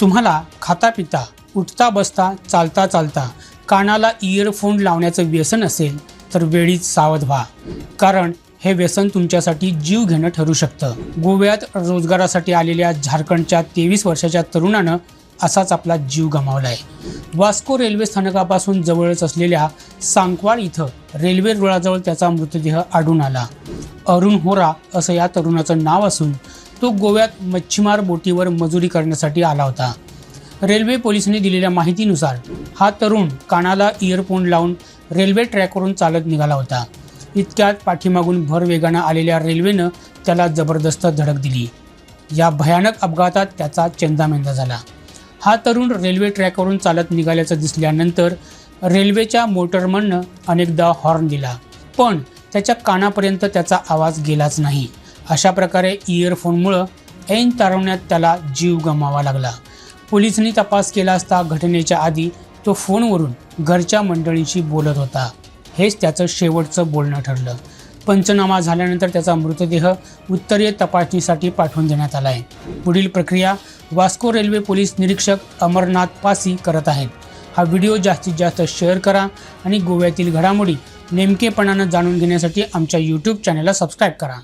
तुम्हाला खाता पिता उठता बसता चालता चालता कानाला इयरफोन लावण्याचं व्यसन असेल तर वेळीच सावध व्हा. कारण हे व्यसन तुमच्यासाठी जीव घेणं ठरू शकतं. गोव्यात रोजगारासाठी आलेल्या झारखंडच्या तेवीस वर्षाच्या तरुणानं असाच आपला जीव गमावला आहे वास्को रेल्वे स्थानकापासून जवळच असलेल्या सांगवाळ इथं रेल्वे रुळाजवळ त्याचा मृतदेह आढळून आला. अरुण होरा असं या तरुणाचं नाव असून तो गोव्यात मच्छीमार बोटीवर मजुरी करण्यासाठी आला होता. रेल्वे पोलिसांनी दिलेल्या माहितीनुसार हा तरुण कानाला इयरफोन लावून रेल्वे ट्रॅकवरून चालत निघाला होता. इतक्यात पाठीमागून भर वेगानं आलेल्या रेल्वेनं त्याला जबरदस्त धडक दिली. या भयानक अपघातात त्याचा चेंदामेंदा झाला. हा तरुण रेल्वे ट्रॅकवरून चालत निघाल्याचं दिसल्यानंतर रेल्वेच्या मोटरमननं अनेकदा हॉर्न दिला पण त्याच्या कानापर्यंत त्याचा आवाज गेलाच नाही. अशा प्रकारे इयरफोनमुळं ऐन तारवण्यात त्याला जीव गमावा लागला. पोलिसांनी तपास केला असता घटनेच्या आधी तो फोनवरून घरच्या मंडळींशी बोलत होता. हेच त्याचं शेवटचं बोलणं ठरलं. पंचनामा झाल्यानंतर त्याचा मृतदेह उत्तरीय तपासणीसाठी पाठवून देण्यात आला आहे पुढील प्रक्रिया वास्को रेल्वे पोलीस निरीक्षक अमरनाथ पासी करत आहेत. हा व्हिडिओ जास्तीत जास्त शेअर करा आणि गोव्यातील घडामोडी नेमकेपणानं जाणून घेण्यासाठी आमच्या यूट्यूब चॅनलला सबस्क्राईब करा.